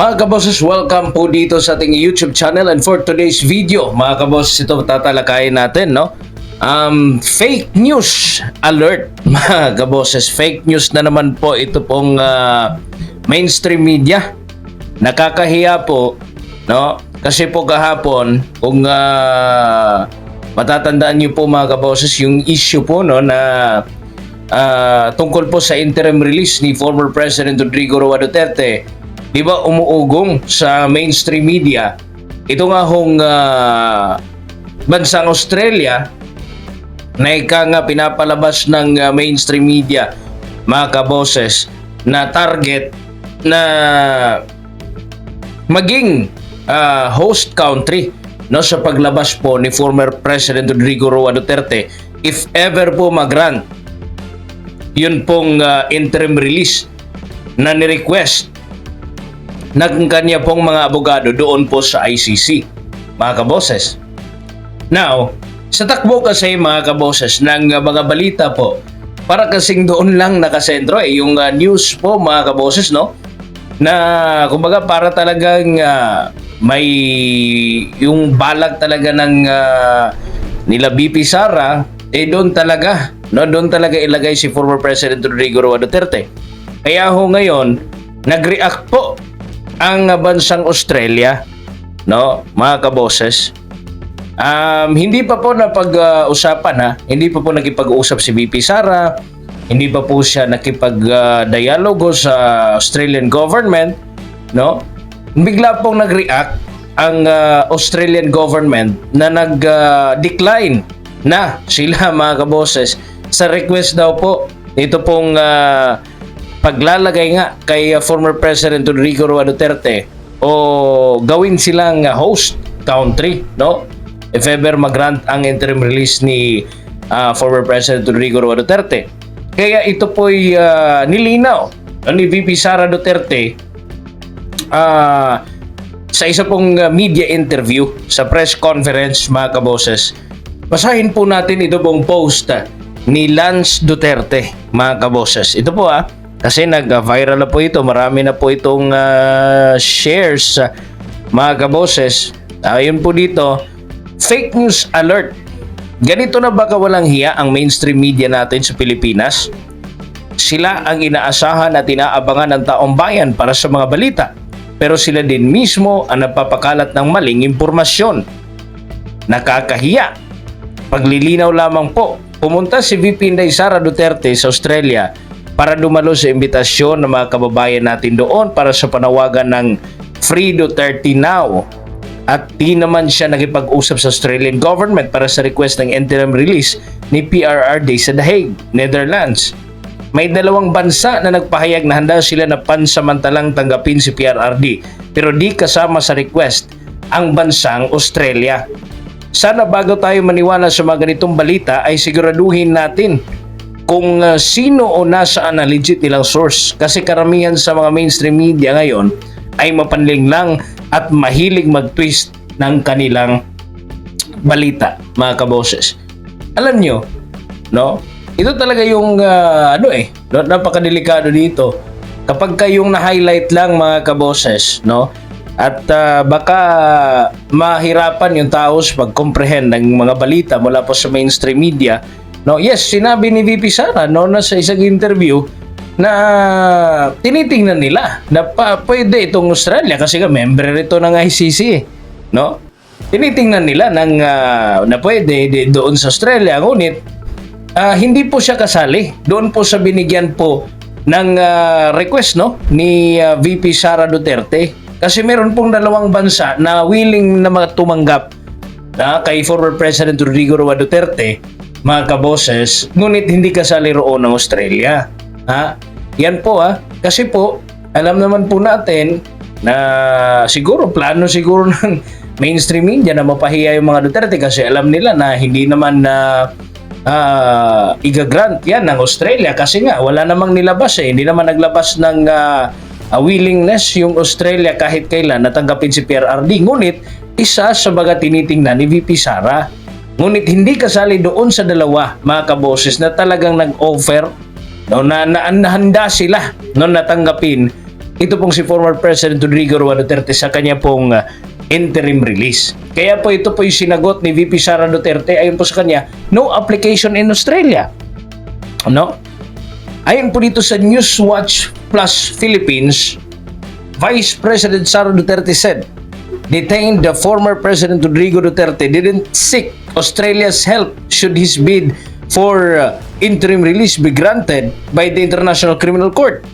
Mga kabosses, welcome po dito sa ating YouTube channel and for today's video, mga kabosses, ito tatalakayin natin, no? Um, fake news alert, mga kabosses. Fake news na naman po ito pong ah, mainstream media. Nakakahiya po, no? Kasi po kahapon, kung ah, matatandaan niyo po mga kabosses, yung issue po, no, na Ah, tungkol po sa interim release ni former President Rodrigo Roa Duterte, di ba umuugong sa mainstream media, ito nga hong ah, bansang Australia na ika nga pinapalabas ng ah, mainstream media, mga kaboses, na target na maging ah, host country no sa paglabas po ni former President Rodrigo Roa Duterte if ever po mag-grant yun pong uh, interim release na ni-request ng kanya pong mga abogado doon po sa ICC, mga kaboses. Now, sa takbo kasi mga kaboses ng mga balita po, para kasing doon lang nakasentro eh, yung uh, news po mga kaboses, no? Na kumbaga para talagang uh, may yung balag talaga ng uh, nila BP Sara eh doon talaga no doon talaga ilagay si former President Rodrigo Roa Duterte kaya ho ngayon nag-react po ang bansang Australia no mga kaboses. Um, hindi pa po napag-usapan ha? Hindi pa po nakipag-usap si BP Sara. Hindi pa po siya nakipag-dialogo sa Australian government no? Bigla pong nag-react ang uh, Australian government na nag-decline na sila mga kaboses. Sa request daw po ito pong uh, paglalagay nga kay uh, former President Rodrigo Roa Duterte o gawin silang uh, host country no? If ever mag-grant ang interim release ni uh, former President Rodrigo Roa Duterte. Kaya ito po'y uh, nilinaw ni VP Sara Duterte ah sa isa pong uh, media interview sa press conference mga kaboses. Basahin po natin ito pong post uh, ni Lance Duterte mga kaboses. Ito po ah kasi nag-viral na po ito. Marami na po itong uh, shares mga kaboses ayun po dito fake news alert. Ganito na ba kawalang hiya ang mainstream media natin sa Pilipinas? Sila ang inaasahan at inaabangan ng taong bayan para sa mga balita. Pero sila din mismo ang napapakalat ng maling impormasyon. Nakakahiya. Paglilinaw lamang po, pumunta si VP Inday Sara Duterte sa Australia para dumalo sa imbitasyon ng mga kababayan natin doon para sa panawagan ng Free Duterte Now. At di naman siya nakipag-usap sa Australian government para sa request ng interim release ni PRRD sa The Hague, Netherlands. May dalawang bansa na nagpahayag na handa sila na pansamantalang tanggapin si PRRD pero di kasama sa request ang bansang Australia. Sana bago tayo maniwala sa mga ganitong balita ay siguraduhin natin kung uh, sino o nasaan ang legit nilang source kasi karamihan sa mga mainstream media ngayon ay mapanling lang at mahilig mag-twist ng kanilang balita mga kaboses. Alam nyo, no? Ito talaga yung uh, ano eh, no, napakadelikado dito. Kapag kayong na-highlight lang mga kaboses, no? At uh, baka mahirapan yung tao sa pag-comprehend ng mga balita mula po sa mainstream media. No, yes, sinabi ni VP Sara no na sa isang interview na tinitingnan nila na pa, pwede itong Australia kasi nga member ito ng ICC, no? Tinitingnan nila ng uh, na pwede di, doon sa Australia ngunit Ah, hindi po siya kasali. Doon po sa binigyan po ng ah, request no ni ah, VP Sara Duterte kasi meron pong dalawang bansa na willing na tumanggap na kay former President Rodrigo Roa Duterte mga kaboses ngunit hindi kasali roon ng Australia ha yan po ha kasi po alam naman po natin na siguro plano siguro ng mainstream media na mapahiya yung mga Duterte kasi alam nila na hindi naman na uh, igagrant yan ng Australia kasi nga wala namang nilabas eh. Hindi naman naglabas ng uh, willingness yung Australia kahit kailan natanggapin si PRRD. Ngunit isa sa mga tinitingnan ni VP Sara. Ngunit hindi kasali doon sa dalawa mga kaboses na talagang nag-offer no, na, na nahanda sila no, natanggapin ito pong si former President Rodrigo Roa Duterte sa kanya pong uh, interim release. Kaya po ito po yung sinagot ni VP Sara Duterte ayon po sa kanya, no application in Australia. No? Ayon po dito sa Newswatch Plus Philippines, Vice President Sara Duterte said, detained the former President Rodrigo Duterte didn't seek Australia's help should his bid for uh, interim release be granted by the International Criminal Court.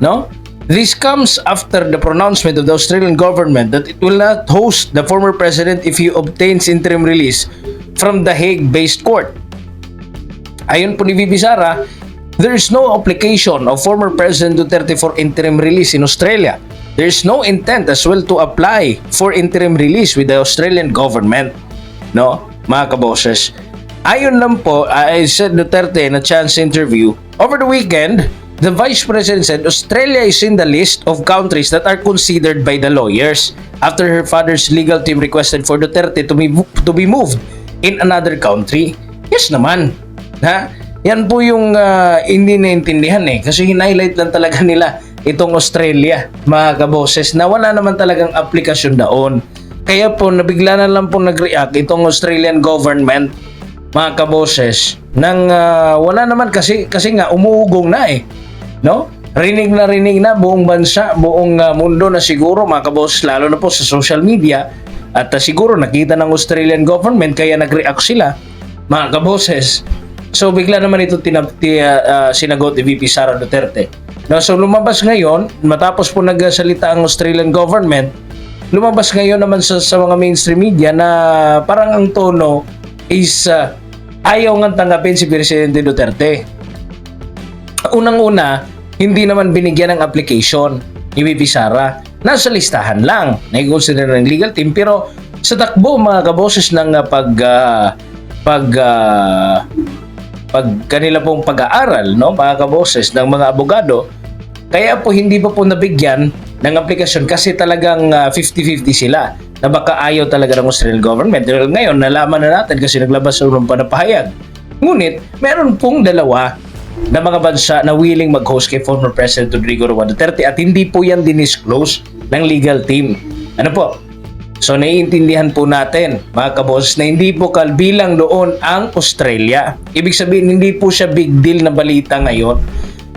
No? This comes after the pronouncement of the Australian government that it will not host the former president if he obtains interim release from the Hague-based court. Ayon po ni Vivi Sara, there is no application of former President Duterte for interim release in Australia. There is no intent as well to apply for interim release with the Australian government. No, mga kaboses. Ayon lang po, I said Duterte in a chance interview, over the weekend, the Vice President said Australia is in the list of countries that are considered by the lawyers after her father's legal team requested for Duterte to be, to be moved in another country. Yes naman. Ha? Yan po yung ah, hindi naintindihan eh. Kasi hinighlight lang talaga nila itong Australia, mga kaboses, na wala naman talagang aplikasyon doon. Kaya po, nabigla na lang po nag-react itong Australian government, mga kaboses, nang ah, wala naman kasi, kasi nga umuugong na eh. No? Rinig na rinig na buong bansa, buong ah, mundo na siguro, mga kaboses, lalo na po sa social media, at ah, siguro nakita ng Australian government kaya nag-react sila, mga kaboses. So bigla naman ito tinap, ti, ah, ah, sinagot ni VP Sara Duterte. No, so lumabas ngayon, matapos po nagsalita ang Australian government, lumabas ngayon naman sa, sa mga mainstream media na parang ang tono is ah, ayaw nga tanggapin si Presidente Duterte. Unang-una, hindi naman binigyan ng application ni VP Sara. Nasa listahan lang, na-consider ng legal team. Pero sa takbo mga kaboses ng ah, pag ah, pag ah, pag kanila pong pag-aaral, no, mga kaboses ng mga abogado, kaya po hindi pa po nabigyan ng aplikasyon kasi talagang ah, 50-50 sila na baka ayaw talaga ng Australian government. Dahil ngayon, nalaman na natin kasi naglabas sa ng panapahayag. Ngunit, meron pong dalawa na mga bansa na willing mag-host kay former President Rodrigo Roa Duterte at hindi po yan dinisclose ng legal team. Ano po? So naiintindihan po natin mga kaboses na hindi po kalbilang doon ang Australia. Ibig sabihin hindi po siya big deal na balita ngayon.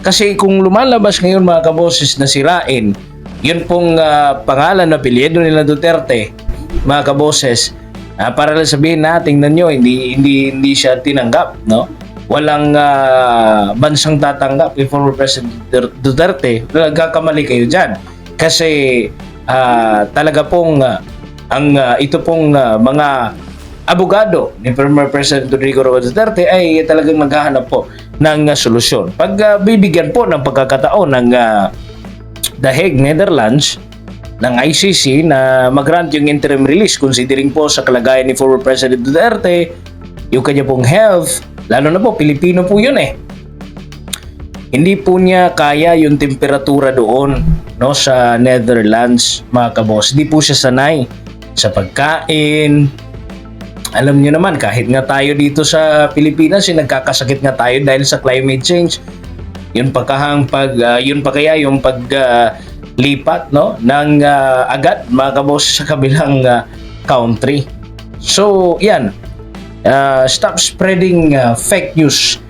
Kasi kung lumalabas ngayon mga kaboses na sirain, yun pong ah, pangalan na apelyido nila Duterte, mga kaboses, ah, para lang sabihin na tingnan nyo, hindi, hindi, hindi siya tinanggap, no? Walang ah, bansang tatanggap kay former President Duterte, nagkakamali kayo dyan. Kasi ah, talaga pong ah, ang ah, ito pong ah, mga abogado ni former President Rodrigo Roa Duterte ay talagang naghahanap po ng ah, solusyon. Pag ah, bibigyan po ng pagkakataon ng ah, The Hague, Netherlands, ng ICC na mag-grant yung interim release considering po sa kalagayan ni former President Duterte, yung kanya pong health, lalo na po, Pilipino po yun eh. Hindi po niya kaya yung temperatura doon no sa Netherlands mga kabos. Hindi po siya sanay sa pagkain. Alam niyo naman kahit nga tayo dito sa Pilipinas, eh, nagkakasakit nga tayo dahil sa climate change. Yun pa kahang pag ah, yun pa kaya yung pag lipat no ng ah, agad mga sa kabilang ah, country. So, yan. Ah, stop spreading ah, fake news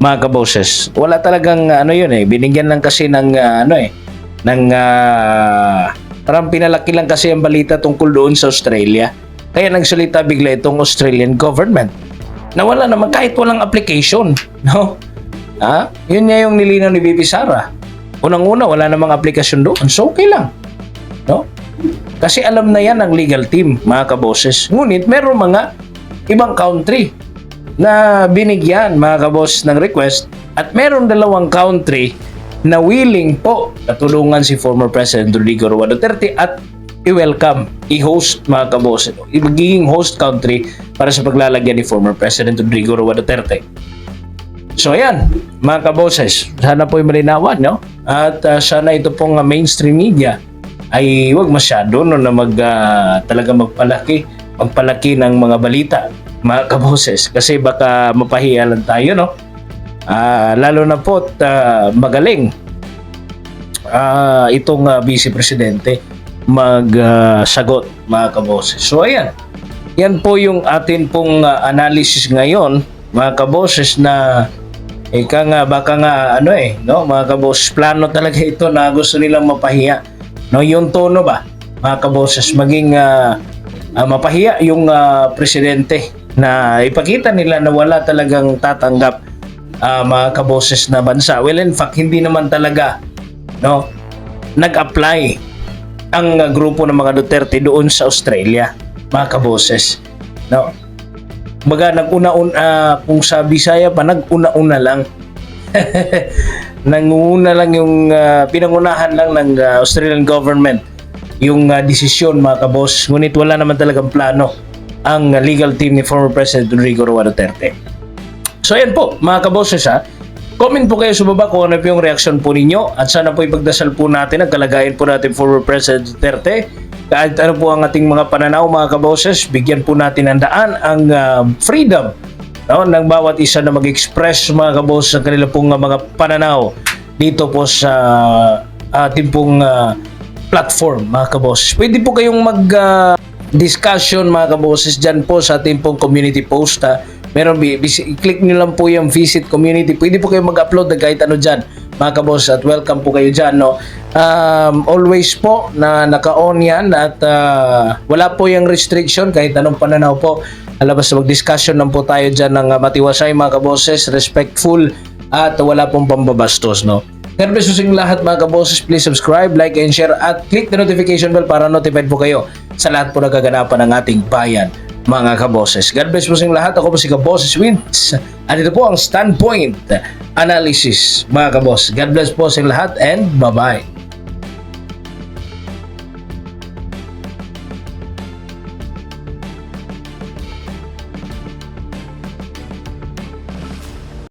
mga kaboses. Wala talagang ano yun eh. Binigyan lang kasi ng ah, ano eh ng ah, parang pinalaki lang kasi ang balita tungkol doon sa Australia. Kaya nagsalita bigla itong Australian government na wala naman kahit walang application, no? Ha? Yun nga yung nilinaw ni Bibi Sara. Unang-una, wala namang aplikasyon doon. So, okay lang. No? Kasi alam na yan ng legal team, mga kaboses. Ngunit, meron mga ibang country na binigyan, mga kabos, ng request at meron dalawang country na willing po na tulungan si former President Rodrigo Roa Duterte at i-welcome, i-host mga kabos, magiging host country para sa paglalagyan ni former President Rodrigo Roa Duterte. So ayan, mga kaboses, sana po malinawan, no? At ah, sana ito pong ah, mainstream media ay wag masyado no, na mag, ah, talaga magpalaki, magpalaki ng mga balita, mga kaboses. Kasi baka mapahiyalan tayo, no? Ah, lalo na po magaling ah, itong ah, Vice Presidente magsagot mga kaboses. So ayan, yan po yung atin pong ah, analysis ngayon mga kaboses na ika nga baka nga ano eh no mga kaboses plano talaga ito na gusto nilang mapahiya no yung tono ba mga kaboses maging ah, ah, mapahiya yung ah, presidente na ipakita nila na wala talagang tatanggap ah, mga kaboses na bansa well in fact hindi naman talaga no nag-apply ang uh, grupo ng mga Duterte doon sa Australia, mga kaboses. No? Baga nag-una-una kung sa Bisaya pa nag-una-una lang. Nanguna lang yung uh, pinangunahan lang ng uh, Australian government yung uh, desisyon mga kabos. Ngunit wala naman talagang plano ang uh, legal team ni former President Rodrigo Roa Duterte. So ayan po mga kaboses ha. Comment po kayo sa baba kung ano po yung reaction po ninyo at sana po ipagdasal po natin ang kalagayan po natin former President Duterte. Kahit ano po ang ating mga pananaw mga kaboses, bigyan po natin ng daan ang ah, freedom no, ng bawat isa na mag-express mga kaboses ang kanila pong ah, mga pananaw dito po sa ating pong ah, platform mga kaboses. Pwede po kayong mag ah, discussion mga kaboses dyan po sa ating pong community post ha. Meron, i-click nyo lang po yung visit community. Pwede po kayo mag-upload na kahit ano dyan mga kabos at welcome po kayo dyan. No? Um, always po na naka-on yan at ah, wala po yung restriction kahit anong pananaw po. Alabas mag-discussion lang po tayo dyan ng ah, matiwasay mga kaboses, respectful at wala pong pambabastos. No? God bless you lahat mga kaboses. Please subscribe, like, and share at click the notification bell para notified po kayo sa lahat po na kaganapan ng ating bayan mga kaboses. God bless po sa lahat. Ako po si Kaboses Wins. At ito po ang Standpoint Analysis mga kabos. God bless po sa lahat and bye-bye.